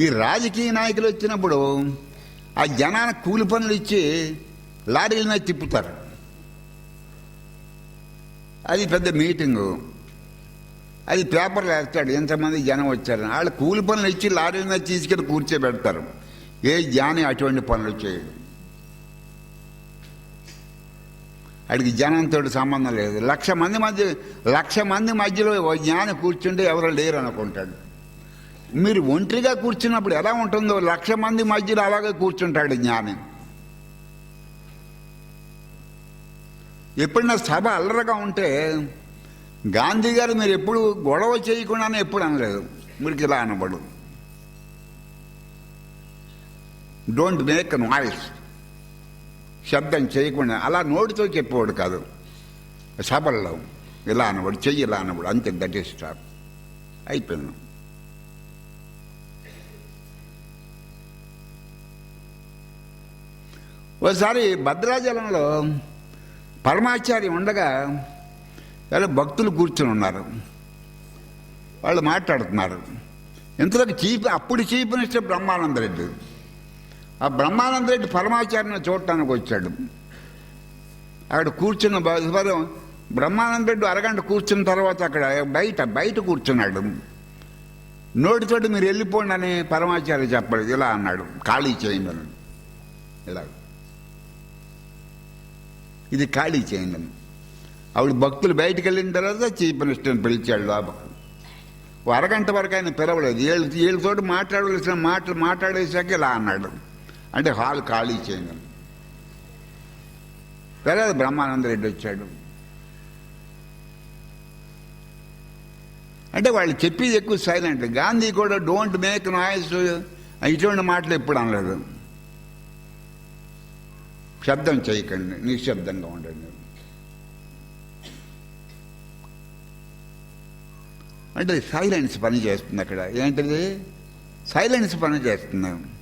ఈ రాజకీయ నాయకులు వచ్చినప్పుడు ఆ జనానికి కూలి పనులు ఇచ్చి లారీల మీద తిప్పుతారు. అది పెద్ద మీటింగు. అది పేపర్లు వేస్తాడు ఎంతమంది జనం వచ్చారు వాళ్ళు కూలి పనులు ఇచ్చి లారీల మీద తీసుకెళ్ళి కూర్చోబెడతారు. ఏ జ్ఞాని అటువంటి పనులు చేయడు. వాడికి జనంతో సంబంధం లేదు. లక్ష మంది మధ్య లక్ష మంది మధ్యలో జ్ఞాని కూర్చుంటే ఎవరో లేరు అనుకుంటాడు మీరు ఒంటరిగా కూర్చున్నప్పుడు ఎలా ఉంటుందో లక్ష మంది మధ్యలో అలాగే కూర్చుంటాడు జ్ఞాని. ఎప్పుడైనా సభ అల్లరగా ఉంటే గాంధీ గారు మీరు ఎప్పుడు గొడవ చేయకుండానే ఎప్పుడు అనలేదు. మీకు ఇలా అనబడు. డోంట్ మేక్ నాయిస్ శబ్దం చేయకుండా అలా నోటితో చెప్పేవాడు కాదు. సభల్లో ఇలా అనబడు చెయ్యి ఇలా అనబడు అంతే దట్ ఈస్ స్టాప్ అయిపోయింది. ఓసారి భద్రాచలంలో పరమాచార్య ఉండగా వాళ్ళు భక్తులు కూర్చొని ఉన్నారు. వాళ్ళు మాట్లాడుతున్నారు. ఇంతలోకి చీఫ్ అప్పుడు చీఫ్ మినిస్టర్ బ్రహ్మానంద రెడ్డి. ఆ బ్రహ్మానంద రెడ్డి పరమాచార్యని చూడటానికి వచ్చాడు. అక్కడ కూర్చున్న బ- బ్రహ్మానందరెడ్డి అరగంట కూర్చున్న తర్వాత అక్కడ బయట బయట కూర్చున్నాడు. నోటితోటి మీరు వెళ్ళిపోండి అని పరమాచార్య చెప్పాడు. ఇలా అన్నాడు ఖాళీ చేయండి ఇలా. ఇది ఖాళీ చేయండి ఆవిడ భక్తులు బయటికి వెళ్ళిన తర్వాత చీఫ్ మినిస్టర్ని పిలిచాడు లోపల అరగంట వరకు ఆయన పిలవలేదు. వీళ్ళు వీళ్ళతోటి మాట్లాడవలసిన మాటలు మాట్లాడేసాక ఇలా అన్నాడు. అంటే హాల్ ఖాళీ చేయండి తర్వాత బ్రహ్మానంద రెడ్డి వచ్చాడు. అంటే వాళ్ళు చెప్పేది ఎక్కువ సైలెంట్ గాంధీ కూడా డోంట్ మేక్ నాయిస్ ఇటువంటి మాటలు ఎప్పుడు అనలేదు. శబ్దం చేయకండి నిశ్శబ్దంగా ఉండండి. అంటే సైలెన్స్ పని చేస్తుంది అక్కడ. ఏంటిది? సైలెన్స్ పని చేస్తుంది.